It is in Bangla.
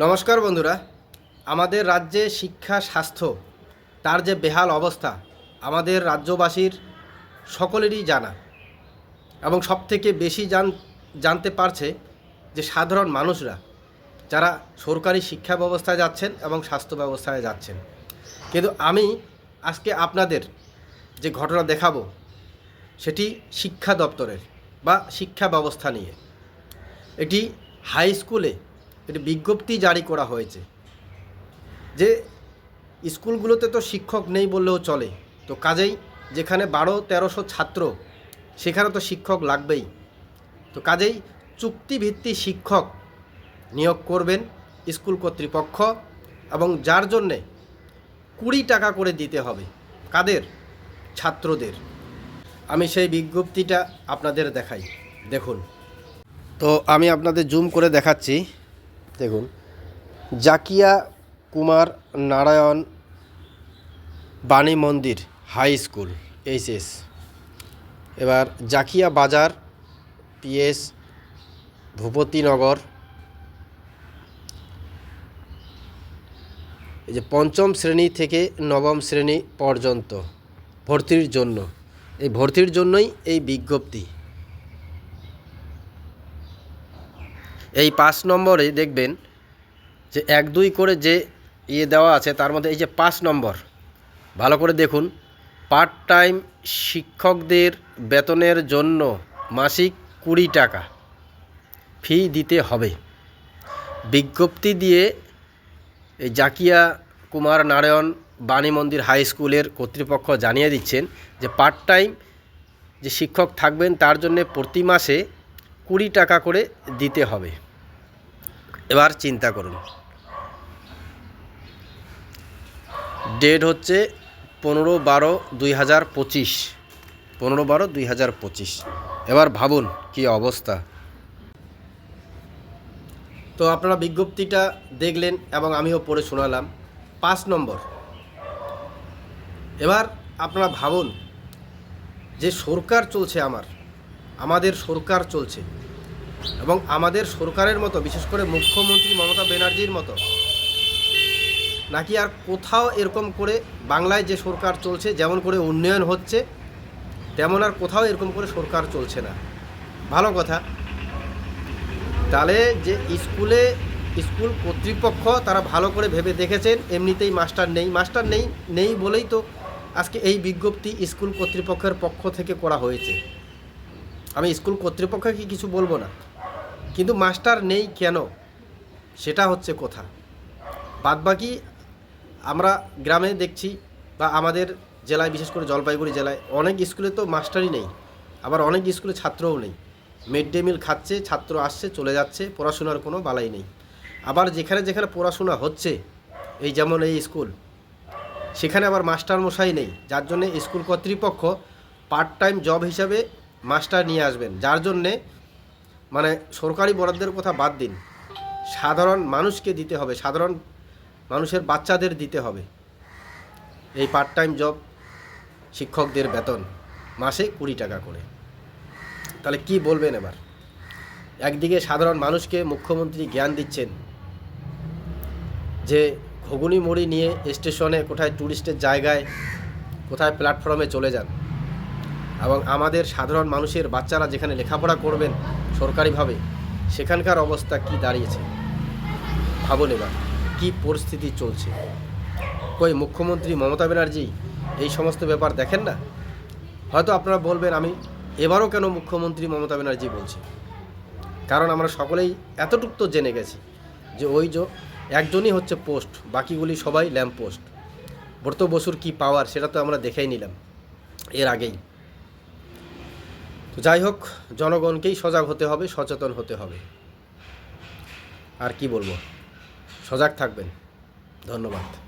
নমস্কার বন্ধুরা। আমাদের রাজ্যে শিক্ষা, স্বাস্থ্য, তার যে বেহাল অবস্থা, আমাদের রাজ্যবাসীর সকলেরই জানা। এবং সবথেকে বেশি জান, জানতে পারছে যে সাধারণ মানুষরা, যারা সরকারি শিক্ষা ব্যবস্থায় যাচ্ছেন এবং স্বাস্থ্য ব্যবস্থায় যাচ্ছেন। কিন্তু আমি আজকে আপনাদের যে ঘটনা দেখাবো, সেটি শিক্ষা দপ্তরের বা শিক্ষা ব্যবস্থা নিয়ে। এটি হাই স্কুলে একটি বিজ্ঞপ্তি জারি করা হয়েছে যে স্কুলগুলোতে তো শিক্ষক নেই বললেও চলে। তো কাজেই যেখানে বারো, তেরোশো ছাত্র, সেখানে তো শিক্ষক লাগবেই। তো কাজেই চুক্তিভিত্তিক শিক্ষক নিয়োগ করবেন স্কুল কর্তৃপক্ষ এবং যার জন্যে কুড়ি টাকা করে দিতে হবে কাদের? ছাত্রদের। আমি সেই বিজ্ঞপ্তিটা আপনাদের দেখাই। দেখুন। তো আমি আপনাদের জুম করে দেখাচ্ছি। দেখুন, জাকিয়া কুমার নারায়ণ বাণী মন্দির হাই স্কুল, এইচএস। এবার জাকিয়া বাজার, পিএস ভূপতিনগর এই যে পঞ্চম শ্রেণি থেকে নবম শ্রেণি পর্যন্ত ভর্তির জন্য। এই ভর্তির জন্যই এই বিজ্ঞপ্তি। এই পাঁচ নম্বরে দেখবেন যে এক, দুই করে যে ইয়ে দেওয়া আছে, তার মধ্যে এই যে পাঁচ নম্বর, ভালো করে দেখুন। পার্ট টাইম শিক্ষকদের বেতনের জন্য মাসিক কুড়ি টাকা ফি দিতে হবে। বিজ্ঞপ্তি দিয়ে এই জাকিয়া কুমার নারায়ণ বাণী মন্দির হাই স্কুলের কর্তৃপক্ষ জানিয়ে দিচ্ছেন যে পার্ট টাইম যে শিক্ষক থাকবেন, তার জন্য প্রতি মাসে কুড়ি টাকা করে দিতে হবে। এবার চিন্তা করুন। ডেট হচ্ছে পনেরো বারো দুই হাজার পঁচিশ। পনেরো বারো দুই হাজার পঁচিশ। এবার ভাবুন কি অবস্থা। তো আপনারা বিজ্ঞপ্তিটা দেখলেন এবং আমিও পড়ে শোনালাম। পাঁচ নম্বর। এবার আপনারা ভাবুন, যে সরকার চলছে আমার, আমাদের সরকার চলছে। এবং আমাদের সরকারের মতো, বিশেষ করে মুখ্যমন্ত্রী মমতা ব্যানার্জির মতো, নাকি আর কোথাও এরকম করে বাংলায় যে সরকার চলছে, যেমন করে উন্নয়ন হচ্ছে, তেমন আর কোথাও এরকম করে সরকার চলছে না। ভালো কথা। তাহলে যে স্কুলে, স্কুল কর্তৃপক্ষ তারা ভালো করে ভেবে দেখেছেন, এমনিতেই মাস্টার নেই। মাস্টার নেই নেই বলেই তো আজকে এই বিজ্ঞপ্তি স্কুল কর্তৃপক্ষের পক্ষ থেকে করা হয়েছে। আমি স্কুল কর্তৃপক্ষকে কিছু বলব না। কিন্তু মাস্টার নেই কেন? সেটা হচ্ছে কথা। বাদবাকি আমরা গ্রামে দেখছি বা আমাদের জেলায়, বিশেষ করে জলপাইগুড়ি জেলায়, অনেক স্কুলে তো মাস্টারই নেই। আবার অনেক স্কুলে ছাত্রও নেই। মিড ডে মিল খাচ্ছে, ছাত্র আসছে, চলে যাচ্ছে, পড়াশোনার কোনো বালাই নেই। আবার যেখানে যেখানে পড়াশোনা হচ্ছে, এই যেমন এই স্কুল, সেখানে আবার মাস্টার মশাই নেই। যার জন্যে স্কুল কর্তৃপক্ষ পার্ট টাইম জব হিসাবে মাস্টার নিয়ে আসবেন। যার জন্যে মানে সরকারি বরাদ্দের কথা বাদ দিন। সাধারণ মানুষকে দিতে হবে। সাধারণ মানুষের বাচ্চাদের দিতে হবে। এই পার্ট টাইম জব শিক্ষকদের বেতন মাসে কুড়ি টাকা করে। তাহলে কি বলবেন এবার? একদিকে সাধারণ মানুষকে মুখ্যমন্ত্রী জ্ঞান দিচ্ছেন যে ঘুগুনি মুড়ি নিয়ে স্টেশনে কোথায় ট্যুরিস্টের জায়গায়, কোথায় প্ল্যাটফর্মে চলে যান। এবং আমাদের সাধারণ মানুষের বাচ্চারা যেখানে লেখাপড়া করবেন সরকারিভাবে, সেখানকার অবস্থা কি দাঁড়িয়েছে? ভাবুন এবার, কী পরিস্থিতি চলছে? কই, মুখ্যমন্ত্রী মমতা ব্যানার্জি এই সমস্ত ব্যাপার দেখেন না? হয়তো আপনারা বলবেন আমি, এবারও কেন মুখ্যমন্ত্রী মমতা ব্যানার্জি বলছি? কারণ আমরা সকলেই এতটুক তো জেনে গেছি যে ওই যে একজনই হচ্ছে পোস্ট, বাকিগুলি সবাই ল্যাম্প পোস্ট ব্রত বসুর কী পাওয়ার সেটা তো আমরা দেখেই নিলাম, এর আগেই। যাই হোক, জনগণকেই সজাগ হতে হবে, সচেতন হতে হবে। আর কি বলব? সজাগ থাকবেন। ধন্যবাদ।